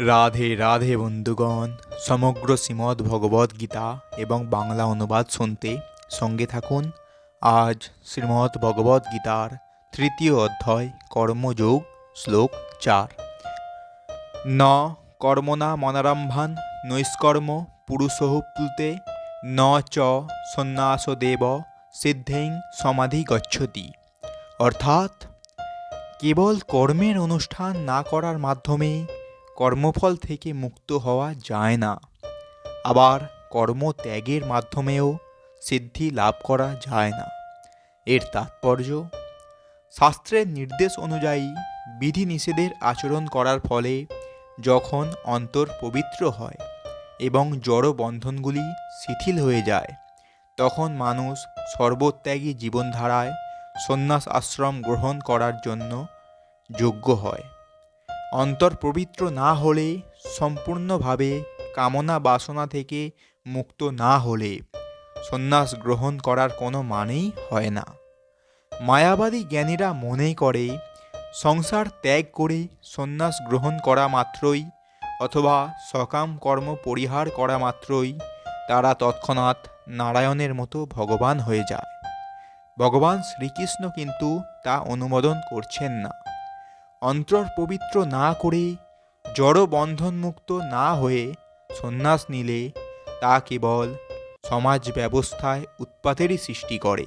রাধে রাধে বন্ধুগণ, সমগ্র শ্রীমদ্ ভগবদ্ গীতা এবং বাংলা অনুবাদ শুনতে সঙ্গে থাকুন। আজ শ্রীমদ্ ভগবদ্ গীতার তৃতীয় অধ্যায়, কর্মযোগ, শ্লোক চার। ন কর্মণা মনারম্ভান, নৈষ্কর্ম পুরুষঃ প্লুতে ন, চ, সন্ন্যাস দেব সিদ্ধেং সমাধি গচ্ছতি। অর্থাৎ, কেবল কর্মের অনুষ্ঠান না করার মাধ্যমে কর্মফল থেকে মুক্ত হওয়া যায় না। আবার কর্ম ত্যাগের মাধ্যমেও সিদ্ধি লাভ করা যায় না। এর তাৎপর্য, শাস্ত্রের নির্দেশ অনুযায়ী বিধি নিষেধের আচরণ করার ফলে যখন অন্তর পবিত্র হয় এবং জড় বন্ধনগুলি শিথিল হয়ে যায়, তখন মানুষ সর্বত্যাগী জীবনধারায় সন্ন্যাস আশ্রম গ্রহণ করার জন্য যোগ্য হয়। অন্তর পবিত্র না হলে, সম্পূর্ণভাবে কামনা বাসনা থেকে মুক্ত না হলে, সন্ন্যাস গ্রহণ করার কোনো মানেই হয় না। মায়াবাদী জ্ঞানীরা মনে করে, সংসার ত্যাগ করে সন্ন্যাস গ্রহণ করা মাত্রই অথবা সকাম কর্ম পরিহার করা মাত্রই তারা তৎক্ষণাৎ নারায়ণের মতো ভগবান হয়ে যায়। ভগবান শ্রীকৃষ্ণ কিন্তু তা অনুমোদন করছেন না। অন্তর পবিত্র না করে, জড় বন্ধনমুক্ত না হয়ে সন্ন্যাস নিলে তা কেবল সমাজ ব্যবস্থায় উৎপাতেরই সৃষ্টি করে।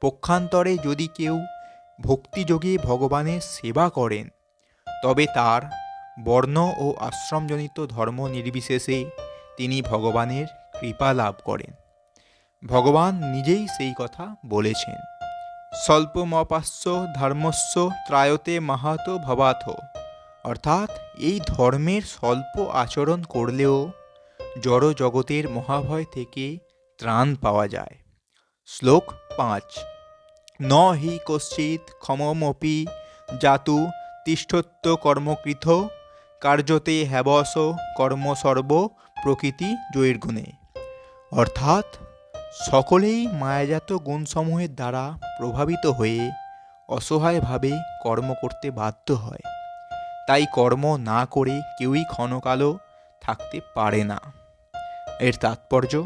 পক্ষান্তরে যদি কেউ ভক্তিযোগে ভগবানের সেবা করেন, তবে তার বর্ণ ও আশ্রমজনিত ধর্ম নির্বিশেষে তিনি ভগবানের কৃপা লাভ করেন। ভগবান নিজেই সেই কথা বলেছেন। স্বল্পমপাস্য ধর্মস্য ত্রায়তে মাহাত ভবাথ। অর্থাৎ এই ধর্মের স্বল্প আচরণ করলেও জড় জগতের মহাভয় থেকে ত্রাণ পাওয়া যায়। শ্লোক পাঁচ। ন হি কশ্চিৎ ক্ষমমপি জাতু তিষ্ঠত্ব কর্মকৃত কার্যতে হ্যাবস কর্ম সর্ব প্রকৃতি জয়ীর্গুণে অর্থাৎ সকলেই মায়াজাত গুণসমূহের দ্বারা প্রভাবিত হয়ে অসহায়ভাবে কর্ম করতে বাধ্য হয়। তাই কর্ম না করে কেউই ক্ষণকালও থাকতে পারে না। এর তাৎপর্য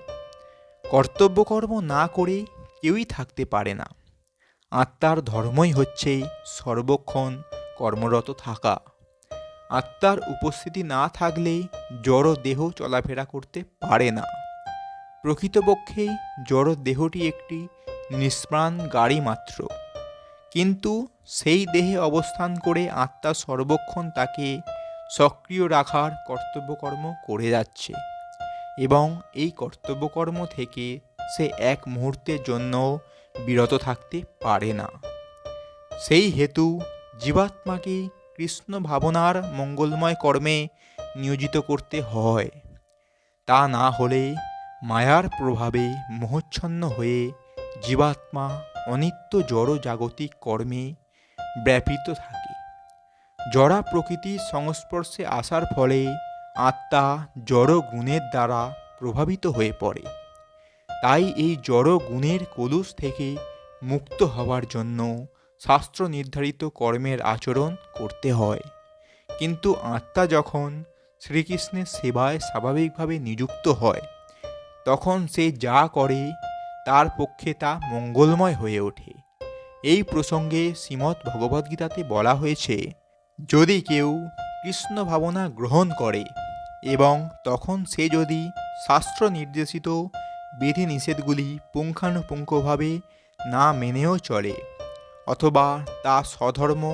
কর্তব্যকর্ম না করে কেউই থাকতে পারে না। আত্মার ধর্মই হচ্ছে সর্বক্ষণ কর্মরত থাকা। আত্মার উপস্থিতি না থাকলে জড় দেহ চলাফেরা করতে পারে না। প্রকৃতপক্ষে জড় দেহটি একটি নিষ্প্রাণ গাড়ি মাত্র। কিন্তু সেই দেহে অবস্থান করে আত্মা সর্বক্ষণ তাকে সক্রিয় রাখার কর্তব্যকর্ম করে যাচ্ছে এবং এই কর্তব্যকর্ম থেকে সে এক মুহূর্তের জন্য বিরত থাকতে পারে না। সেই হেতু জীবাত্মাকে কৃষ্ণ ভাবনার মঙ্গলময় কর্মে নিয়োজিত করতে হয়। তা না হলে মায়ার প্রভাবে মোহচ্ছন্ন হয়ে জীবাত্মা অনিত্য জড় জাগতিক কর্মে ব্যাপৃত থাকে। জড়া প্রকৃতির সংস্পর্শে আসার ফলে আত্মা জড় গুণের দ্বারা প্রভাবিত হয়ে পড়ে। তাই এই জড় গুণের কলুষ থেকে মুক্ত হওয়ার জন্য শাস্ত্র নির্ধারিত কর্মের আচরণ করতে হয়। কিন্তু আত্মা যখন শ্রীকৃষ্ণের সেবায় স্বাভাবিকভাবে নিযুক্ত হয় তখন সে যা করে, তার পক্ষে তা মঙ্গলময় হয়ে ওঠে। এই প্রসঙ্গে শ্রীমদ্ ভগবদ্গীতাতে বলা হয়েছে, যদি কেউ কৃষ্ণ ভাবনা গ্রহণ করে এবং তখন সে যদি শাস্ত্র নির্দেশিত বিধিনিষেধগুলি পুঙ্খানুপুঙ্খভাবে না মেনেও চলে অথবা তা স্বধর্ম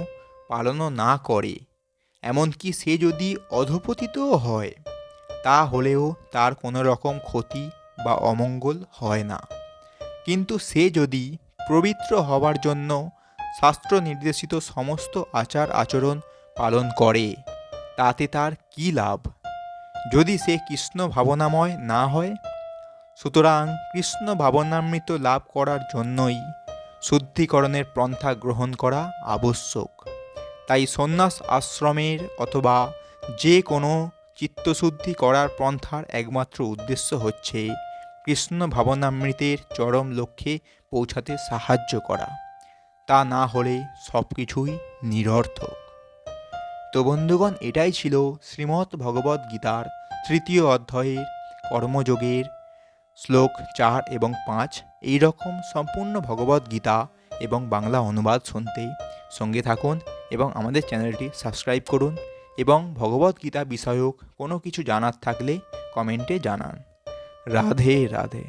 পালনও না করে, এমনকি সে যদি অধপতিতও হয় তা হলেও তার কোনো রকম ক্ষতি বা অমঙ্গল হয় না। কিন্তু সে যদি পবিত্র হওয়ার জন্য শাস্ত্র নির্দেশিত সমস্ত আচার আচরণ পালন করে, তাতে তার কী লাভ? যদি সে কৃষ্ণ ভাবনাময় না হয়, সুতরাং কৃষ্ণ ভাবনামৃত লাভ করার জন্যই শুদ্ধিকরণের পন্থা গ্রহণ করা আবশ্যক। তাই সন্ন্যাস আশ্রমের অথবা যে কোনো চিত্তশুদ্ধি করার পন্থার একমাত্র উদ্দেশ্য হচ্ছে কৃষ্ণ ভাবনামৃতের চরম লক্ষ্যে পৌঁছাতে সাহায্য করা। তা না হলে সব কিছুই নিরর্থক। তো বন্ধুগণ, এটাই ছিল শ্রীমৎ ভগবদ্ গীতার তৃতীয় অধ্যায়ের কর্মযোগের শ্লোক চার এবং পাঁচ। এই রকম সম্পূর্ণ ভগবদ্ গীতা এবং বাংলা অনুবাদ শুনতে সঙ্গে থাকুন এবং আমাদের চ্যানেলটি সাবস্ক্রাইব করুন এবং ভগবদ্ গীতা বিষয়ক কোনো কিছু জানার থাকলে কমেন্টে জানান। রাধে রাধে